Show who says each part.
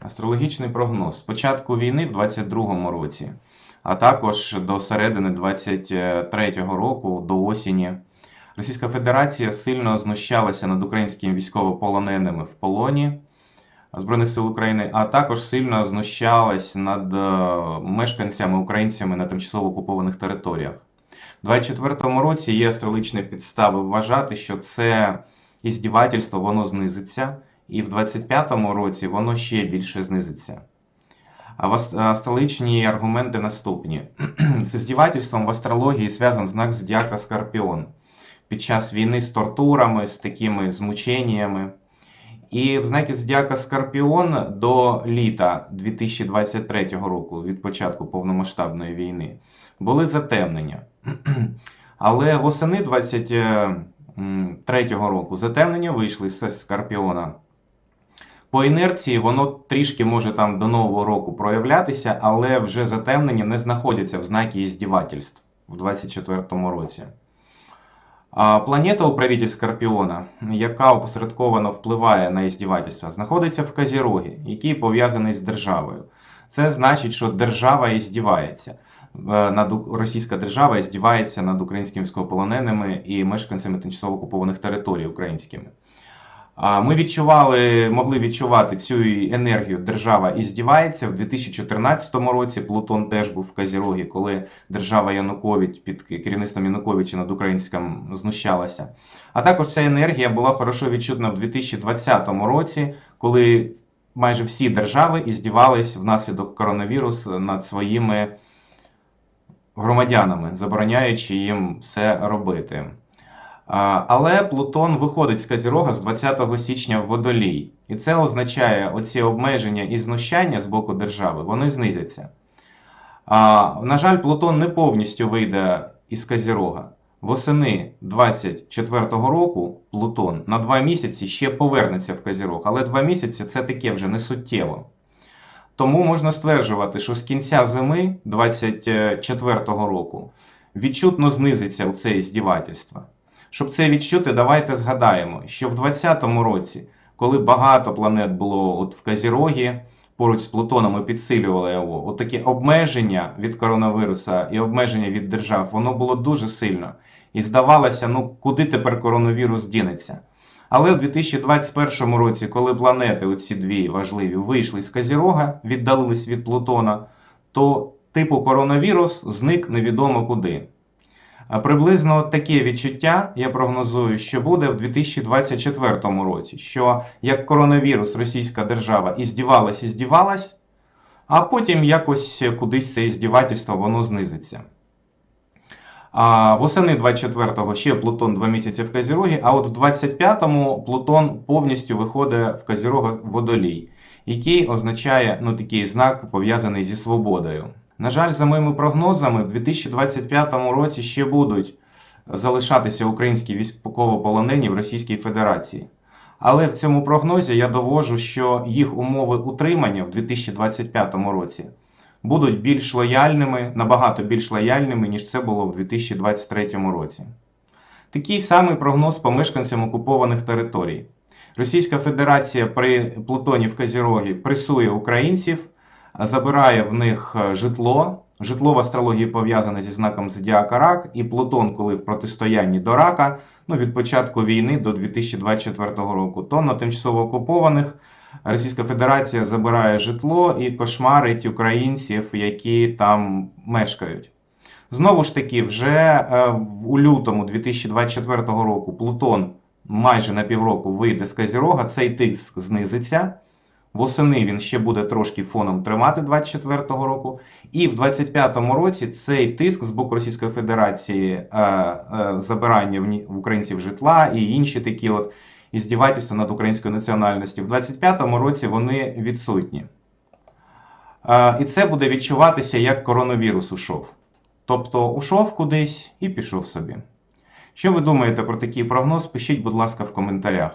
Speaker 1: Астрологічний прогноз. З початку війни в 22-му році, а також до середини 23-го року, до осені, Російська Федерація сильно знущалася над українськими військовополоненими в полоні Збройних сил України, а також сильно знущалась над е, мешканцями українцями на тимчасово окупованих територіях. У 24-му році є астрологічні підстави вважати, що це іздівательство, воно знизиться, і в 25-му році воно ще більше знизиться. А астрологічні аргументи наступні. З іздівательством в астрології зв'язан знак зодіака Скорпіон під час війни з тортурами, з такими змученнями. І в знакі зодіака Скорпіон до літа 2023 року, від початку повномасштабної війни, були затемнення. Але восени 23 року затемнення вийшли з Скорпіона. По інерції воно трішки може там до Нового року проявлятися, але вже затемнення не знаходяться в знакі іздівательств в 24 році. А Планета управитель Скорпіона, яка опосередковано впливає на іздівательства, знаходиться в Казірогі, який пов'язаний з державою. Це значить, що держава іздівається. Е, Над російська держава здівається над українськими військовополоненими і мешканцями тимчасово окупованих територій українськими. Ми відчували, могли відчувати цю енергію. Держава і здівається в 2014 році. Плутон теж був в Казірогі, коли держава Янукович під керівництвом Януковича над українським знущалася. А також ця енергія була хорошо відчутна в 2020 році, коли майже всі держави іздівались внаслідок коронавірусу над своїми громадянами, забороняючи їм все робити. Але Плутон виходить з Казірога з 20 січня в Водолій. І це означає, оці обмеження і знущання з боку держави, вони знизяться. На жаль, Плутон не повністю вийде із Казірога. Восени 24-го року Плутон на два місяці ще повернеться в Казірог, але два місяці це таке вже не суттєво. Тому можна стверджувати, що з кінця зими 24-го року відчутно знизиться у це здівательство. Щоб це відчути, давайте згадаємо, що в 20-му році, коли багато планет було от в Казірогі, поруч з Плутоном і підсилювало його, от таке обмеження від коронавіруса і обмеження від держав, воно було дуже сильно. І здавалося, ну куди тепер коронавірус дінеться. Але в 2021 році, коли планети, оці дві важливі, вийшли з Казірога, віддалились від Плутона, то типу коронавірус зник невідомо куди. Приблизно таке відчуття я прогнозую, що буде в 2024 році, що як коронавірус Російська держава і здівалась, і здівалась, а потім якось кудись це іздівательство воно знизиться. А восени 24-го ще Плутон 2 місяці в Казірогі, а от в 25-му Плутон повністю виходить в Казірога Водолій, який означає ну, такий знак пов'язаний зі свободою. На жаль, за моїми прогнозами, в 2025 році ще будуть залишатися українські військовополонені в Російській Федерації. Але в цьому прогнозі я довожу, що їх умови утримання в 2025 році будуть більш лояльними, набагато більш лояльними, ніж це було в 2023 році. Такий самий прогноз по мешканцям окупованих територій. Російська Федерація при Плутоні в Казірогі пресує українців, забирає в них е, житло. Житло в астрології пов'язане зі знаком Зодіака Рак, і Плутон, коли в протистоянні до рака, ну від початку війни до 2024 року, то на тимчасово окупованих Російська Федерація забирає житло і кошмарить українців, які там мешкають. Знову ж таки, вже е, у лютому 2024 року Плутон майже на півроку вийде з Казірога, цей тиск знизиться. Восени він ще буде трошки фоном тримати 24-го року. І в 25-му році цей тиск з боку Російської Федерації, е, е, забирання в українців житла і інші такі от іздівательства над українською національністю, в 25-му році вони відсутні. Е, і це буде відчуватися як коронавірус ушов. Тобто ушов кудись і пішов собі. Що ви думаєте про такий прогноз? Пишіть, будь ласка, в коментарях.